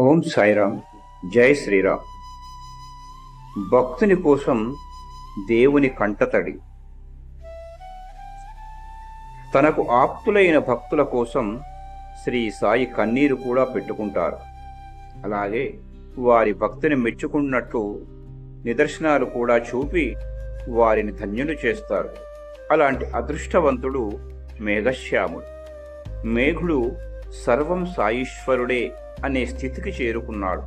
ఓం సాయిరామ్. జై శ్రీరామ్. భక్తుని కోసం దేవుని కంటతడి తనకు ఆప్తులైన భక్తుల కోసం శ్రీ సాయి కన్నీరు కూడా పెట్టుకుంటారు. అలాగే వారి భక్తిని మెచ్చుకున్నట్టు నిదర్శనాలు కూడా చూపి వారిని ధన్యులు చేస్తారు. అలాంటి అదృష్టవంతుడు మేఘశ్యాముడు. మేఘుడు సర్వం సాయీశ్వరుడే అనే స్థితికి చేరుకున్నాడు.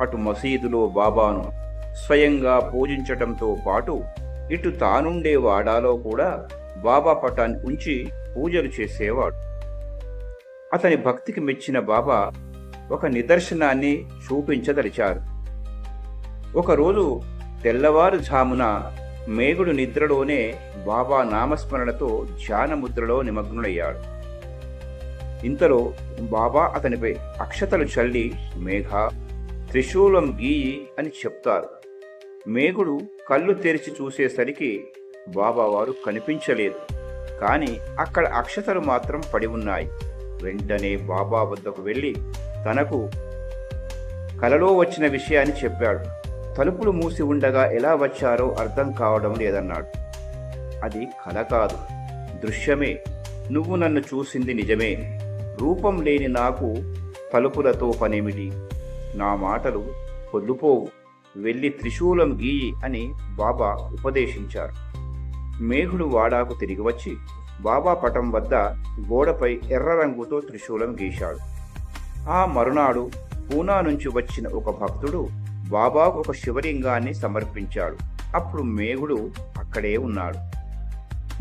అటు మసీదులో బాబాను స్వయంగా పూజించటంతో పాటు ఇటు తానుండే వాడాలో కూడా బాబా పటాన్ని ఉంచి పూజలు చేసేవాడు. అతని భక్తికి మెచ్చిన బాబా ఒక నిదర్శనాన్ని చూపించదలిచారు. ఒకరోజు తెల్లవారుజామున మేఘుడు నిద్రలోనే బాబా నామస్మరణతో ధ్యానముద్రలో నిమగ్నుడయ్యాడు ఇంతలో బాబా అతనిపై అక్షతలు చల్లి మేఘ త్రిశూలం గీయి అని చెప్తారు. మేఘుడు కళ్ళు తెరిచి చూసేసరికి బాబావారు కనిపించలేదు. కానీ అక్కడ అక్షతలు మాత్రం పడి ఉన్నాయి. వెంటనే బాబా వద్దకు వెళ్ళి తనకు కలలో వచ్చిన విషయాన్ని చెప్పాడు. తలుపులు మూసి ఉండగా ఎలా వచ్చారో అర్థం కావడం లేదన్నాడు. అది కల కాదు. దృశ్యమే. నువ్వు నన్ను చూసింది నిజమే. రూపం లేని నాకు తలుపులతో పనేమిటి? నా మాటలు పొల్లుపోవు. వెళ్ళి త్రిశూలం గీయి అని బాబా ఉపదేశించారు. మేఘుడు వాడాకు తిరిగి వచ్చి బాబా పటం వద్ద గోడపై ఎర్ర రంగుతో త్రిశూలం గీశాడు. ఆ మరునాడు పూనా నుంచి వచ్చిన ఒక భక్తుడు బాబాకు ఒక శివలింగాన్ని సమర్పించాడు. అప్పుడు మేఘుడు అక్కడే ఉన్నాడు.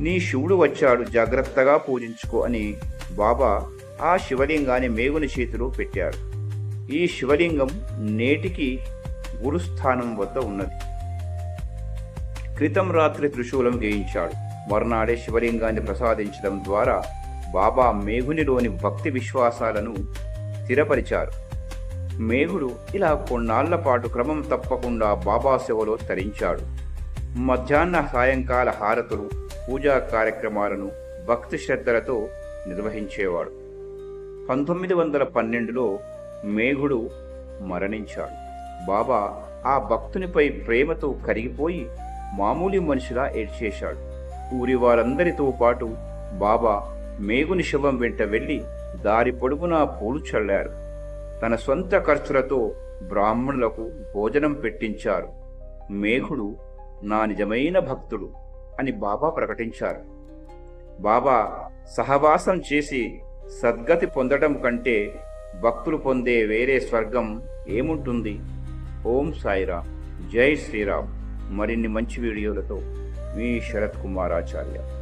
నీ శివుడు వచ్చాడు జాగ్రత్తగా పూజించుకో అని బాబా ఆ శివలింగాన్ని మేగుని చేతిలో పెట్టారు. ఈ శివలింగం నేటికి గురుస్థానం వద్ద ఉన్నది. క్రితం రాత్రి త్రిశూలం గేయించాడు. మర్నాడే శివలింగాన్ని ప్రసాదించడం ద్వారా బాబా మేఘునిలోని భక్తి విశ్వాసాలను స్థిరపరిచారు. మేఘుడు ఇలా కొన్నాళ్ళ పాటు క్రమం తప్పకుండా బాబా సేవలో తరించాడు. మధ్యాహ్న సాయంకాల హారతులు పూజా కార్యక్రమాలను భక్తి శ్రద్ధలతో నిర్వహించేవాడు. పంతొమ్మిది వందల పన్నెండులో మేఘుడు మరణించాడు. బాబా ఆ భక్తునిపై ప్రేమతో కరిగిపోయి మామూలు మనిషిలా ఏడ్చేశాడు. ఊరి వారందరితో పాటు బాబా మేఘుని శవం వెంట వెళ్ళి దారి పొడుగునా పూలు చల్లారు. తన సొంత ఖర్చులతో బ్రాహ్మణులకు భోజనం పెట్టించారు. మేఘుడు నా నిజమైన భక్తుడు అని బాబా ప్రకటించారు. బాబా సహవాసం చేసి సద్గతి పొందడం కంటే భక్తులు పొందే వేరే స్వర్గం ఏముంటుంది? ఓం సాయిరామ్. జై శ్రీరామ్. మరిన్ని మంచి వీడియోలతో మీ శరత్ కుమారాచార్య.